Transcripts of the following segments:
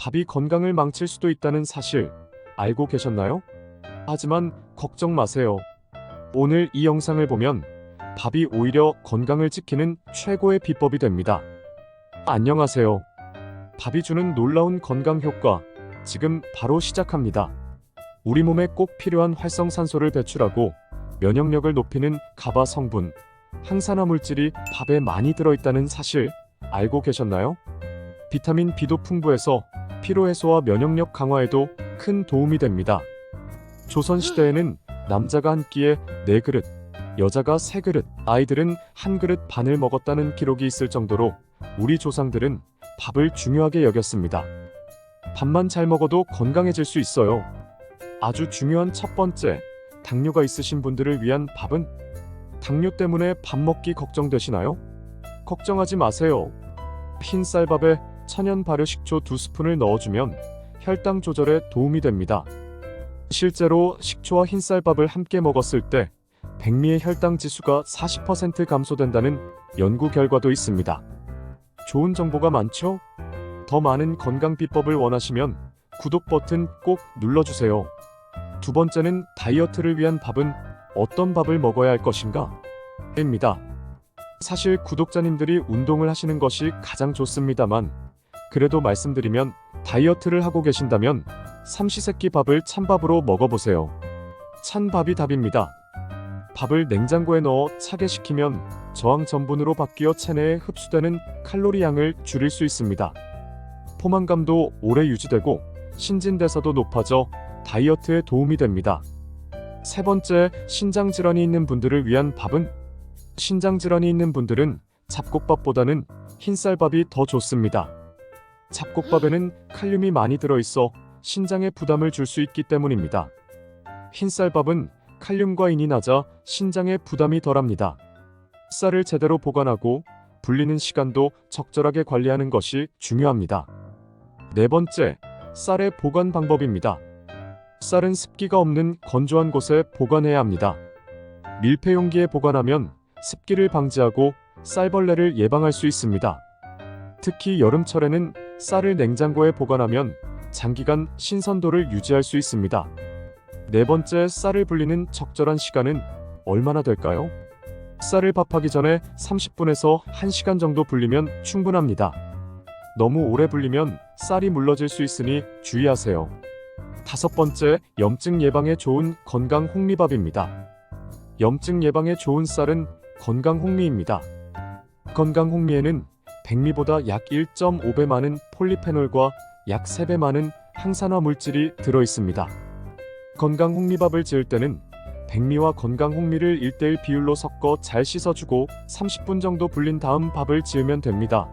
밥이 건강을 망칠 수도 있다는 사실 알고 계셨나요? 하지만 걱정 마세요. 오늘 이 영상을 보면 밥이 오히려 건강을 지키는 최고의 비법이 됩니다. 안녕하세요. 밥이 주는 놀라운 건강 효과 지금 바로 시작합니다. 우리 몸에 꼭 필요한 활성산소를 배출하고 면역력을 높이는 가바 성분, 항산화 물질이 밥에 많이 들어있다는 사실 알고 계셨나요? 비타민 B도 풍부해서 피로 해소와 면역력 강화에도 큰 도움이 됩니다. 조선시대에는 남자가 한 끼에 네 그릇, 여자가 세 그릇, 아이들은 한 그릇 반을 먹었다는 기록이 있을 정도로 우리 조상들은 밥을 중요하게 여겼습니다. 밥만 잘 먹어도 건강해질 수 있어요. 아주 중요한 첫 번째, 당뇨가 있으신 분들을 위한 밥은 당뇨 때문에 밥 먹기 걱정되시나요? 걱정하지 마세요. 흰 쌀밥에 천연 발효 식초 두 스푼을 넣어주면 혈당 조절에 도움이 됩니다. 실제로 식초와 흰 쌀밥을 함께 먹었을 때 백미의 혈당 지수가 40% 감소된다는 연구 결과도 있습니다. 좋은 정보가 많죠? 더 많은 건강 비법을 원하시면 구독 버튼 꼭 눌러주세요. 두 번째는 다이어트를 위한 밥은 어떤 밥을 먹어야 할 것인가? 입니다. 사실 구독자님들이 운동을 하시는 것이 가장 좋습니다만 그래도 말씀드리면 다이어트를 하고 계신다면 삼시세끼 밥을 찬밥으로 먹어보세요. 찬밥이 답입니다. 밥을 냉장고에 넣어 차게 식히면 저항 전분으로 바뀌어 체내에 흡수되는 칼로리 양을 줄일 수 있습니다. 포만감도 오래 유지되고 신진대사도 높아져 다이어트에 도움이 됩니다. 세 번째, 신장 질환이 있는 분들을 위한 밥은 신장 질환이 있는 분들은 잡곡밥보다는 흰쌀밥이 더 좋습니다. 잡곡밥에는 칼륨이 많이 들어있어 신장에 부담을 줄 수 있기 때문입니다. 흰쌀밥은 칼륨과 인이 낮아 신장에 부담이 덜합니다. 쌀을 제대로 보관하고 불리는 시간도 적절하게 관리하는 것이 중요합니다. 네 번째, 쌀의 보관 방법입니다. 쌀은 습기가 없는 건조한 곳에 보관해야 합니다. 밀폐 용기에 보관하면 습기를 방지하고 쌀벌레를 예방할 수 있습니다. 특히 여름철에는 쌀을 냉장고에 보관하면 장기간 신선도를 유지할 수 있습니다. 네 번째, 쌀을 불리는 적절한 시간은 얼마나 될까요? 쌀을 밥하기 전에 30분에서 1시간 정도 불리면 충분합니다. 너무 오래 불리면 쌀이 물러질 수 있으니 주의하세요. 다섯 번째, 염증 예방에 좋은 건강 홍미밥입니다. 염증 예방에 좋은 쌀은 건강 홍미입니다. 건강 홍미에는 백미보다 약 1.5배 많은 폴리페놀과 약 3배 많은 항산화 물질이 들어 있습니다. 건강 홍미밥을 지을 때는 백미와 건강 홍미를 1대1 비율로 섞어 잘 씻어주고 30분 정도 불린 다음 밥을 지으면 됩니다.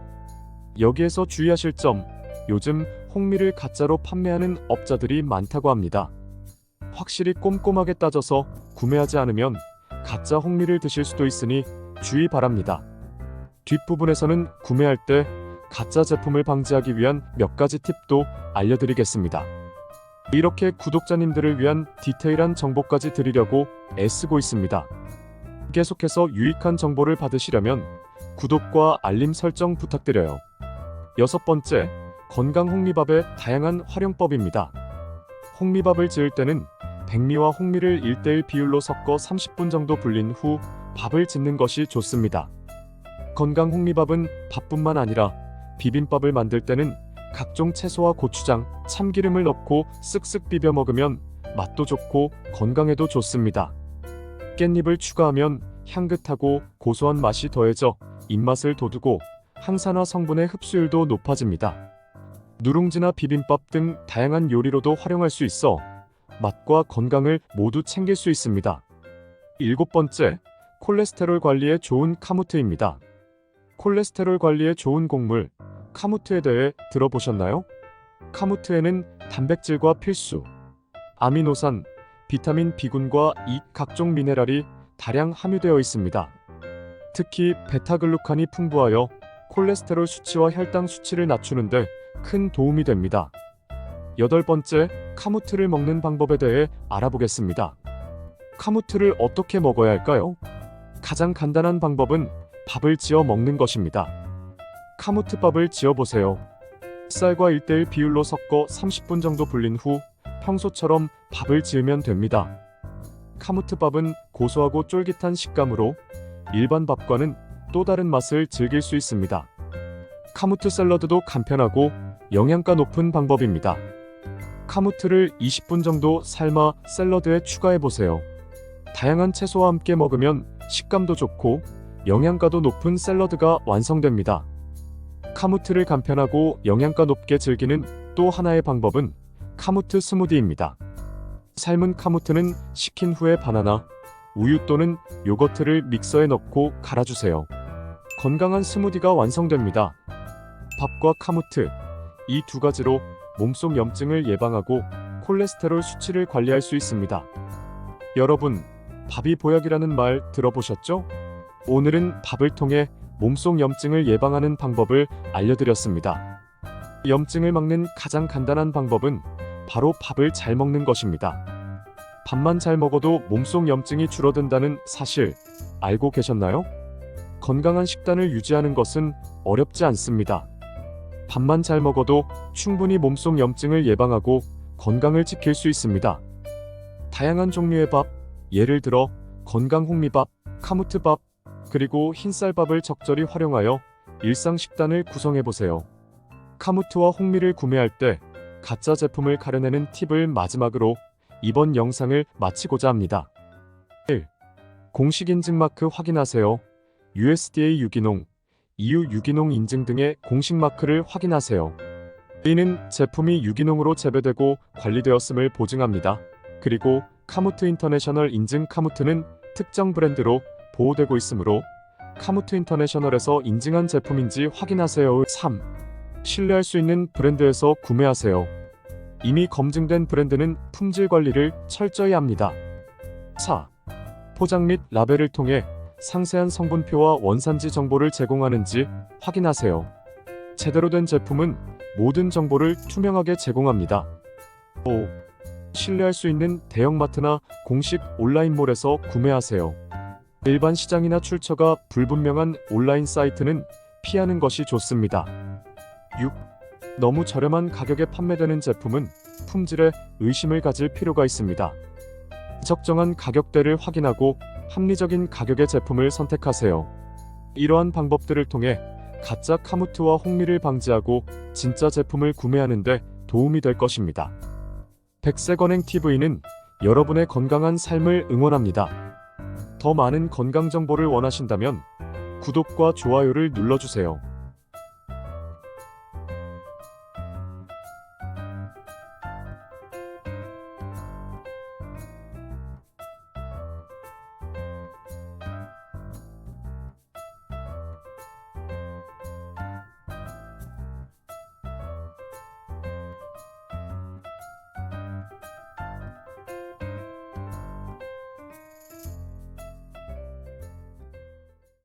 여기에서 주의하실 점, 요즘 홍미를 가짜로 판매하는 업자들이 많다고 합니다. 확실히 꼼꼼하게 따져서 구매하지 않으면 가짜 홍미를 드실 수도 있으니 주의 바랍니다. 뒷부분에서는 구매할 때 가짜 제품을 방지하기 위한 몇 가지 팁도 알려드리겠습니다. 이렇게 구독자님들을 위한 디테일한 정보까지 드리려고 애쓰고 있습니다. 계속해서 유익한 정보를 받으시려면 구독과 알림 설정 부탁드려요. 여섯 번째, 건강 홍미밥의 다양한 활용법입니다. 홍미밥을 지을 때는 백미와 홍미를 1대1 비율로 섞어 30분 정도 불린 후 밥을 짓는 것이 좋습니다. 건강 홍미밥은 밥뿐만 아니라 비빔밥을 만들 때는 각종 채소와 고추장, 참기름을 넣고 쓱쓱 비벼 먹으면 맛도 좋고 건강에도 좋습니다. 깻잎을 추가하면 향긋하고 고소한 맛이 더해져 입맛을 돋우고 항산화 성분의 흡수율도 높아집니다. 누룽지나 비빔밥 등 다양한 요리로도 활용할 수 있어 맛과 건강을 모두 챙길 수 있습니다. 일곱 번째, 콜레스테롤 관리에 좋은 카무트입니다. 콜레스테롤 관리에 좋은 곡물, 카무트에 대해 들어보셨나요? 카무트에는 단백질과 필수, 아미노산, 비타민 B군과 이 각종 미네랄이 다량 함유되어 있습니다. 특히 베타글루칸이 풍부하여 콜레스테롤 수치와 혈당 수치를 낮추는데 큰 도움이 됩니다. 여덟 번째, 카무트를 먹는 방법에 대해 알아보겠습니다. 카무트를 어떻게 먹어야 할까요? 가장 간단한 방법은 밥을 지어 먹는 것입니다. 카무트밥을 지어 보세요. 쌀과 1대1 비율로 섞어 30분 정도 불린 후 평소처럼 밥을 지으면 됩니다. 카무트밥은 고소하고 쫄깃한 식감으로 일반 밥과는 또 다른 맛을 즐길 수 있습니다. 카무트 샐러드도 간편하고 영양가 높은 방법입니다. 카무트를 20분 정도 삶아 샐러드에 추가해 보세요. 다양한 채소와 함께 먹으면 식감도 좋고 영양가도 높은 샐러드가 완성됩니다. 카무트를 간편하고 영양가 높게 즐기는 또 하나의 방법은 카무트 스무디입니다. 삶은 카무트는 식힌 후에 바나나, 우유 또는 요거트를 믹서에 넣고 갈아주세요. 건강한 스무디가 완성됩니다. 밥과 카무트, 이 두 가지로 몸속 염증을 예방하고 콜레스테롤 수치를 관리할 수 있습니다. 여러분, 밥이 보약이라는 말 들어보셨죠? 오늘은 밥을 통해 몸속 염증을 예방하는 방법을 알려드렸습니다. 염증을 막는 가장 간단한 방법은 바로 밥을 잘 먹는 것입니다. 밥만 잘 먹어도 몸속 염증이 줄어든다는 사실 알고 계셨나요? 건강한 식단을 유지하는 것은 어렵지 않습니다. 밥만 잘 먹어도 충분히 몸속 염증을 예방하고 건강을 지킬 수 있습니다. 다양한 종류의 밥, 예를 들어 건강 홍미밥, 카무트밥, 그리고 흰쌀밥을 적절히 활용하여 일상 식단을 구성해 보세요. 카무트와 홍미를 구매할 때 가짜 제품을 가려내는 팁을 마지막으로 이번 영상을 마치고자 합니다. 1. 공식 인증 마크 확인하세요. USDA 유기농, EU 유기농 인증 등의 공식 마크를 확인하세요. 이는 제품이 유기농으로 재배되고 관리되었음을 보증합니다. 그리고 카무트 인터내셔널 인증 카무트는 특정 브랜드로 보호되고 있으므로 카무트 인터내셔널에서 인증한 제품인지 확인하세요. 3. 신뢰할 수 있는 브랜드에서 구매하세요. 이미 검증된 브랜드는 품질 관리를 철저히 합니다. 4. 포장 및 라벨을 통해 상세한 성분표와 원산지 정보를 제공하는지 확인하세요. 제대로 된 제품은 모든 정보를 투명하게 제공합니다. 5. 신뢰할 수 있는 대형마트나 공식 온라인몰에서 구매하세요. 일반 시장이나 출처가 불분명한 온라인 사이트는 피하는 것이 좋습니다. 6. 너무 저렴한 가격에 판매되는 제품은 품질에 의심을 가질 필요가 있습니다. 적정한 가격대를 확인하고 합리적인 가격의 제품을 선택하세요. 이러한 방법들을 통해 가짜 카무트와 홍미를 방지하고 진짜 제품을 구매하는데 도움이 될 것입니다. 백세건행 TV는 여러분의 건강한 삶을 응원합니다. 더 많은 건강 정보를 원하신다면 구독과 좋아요를 눌러주세요.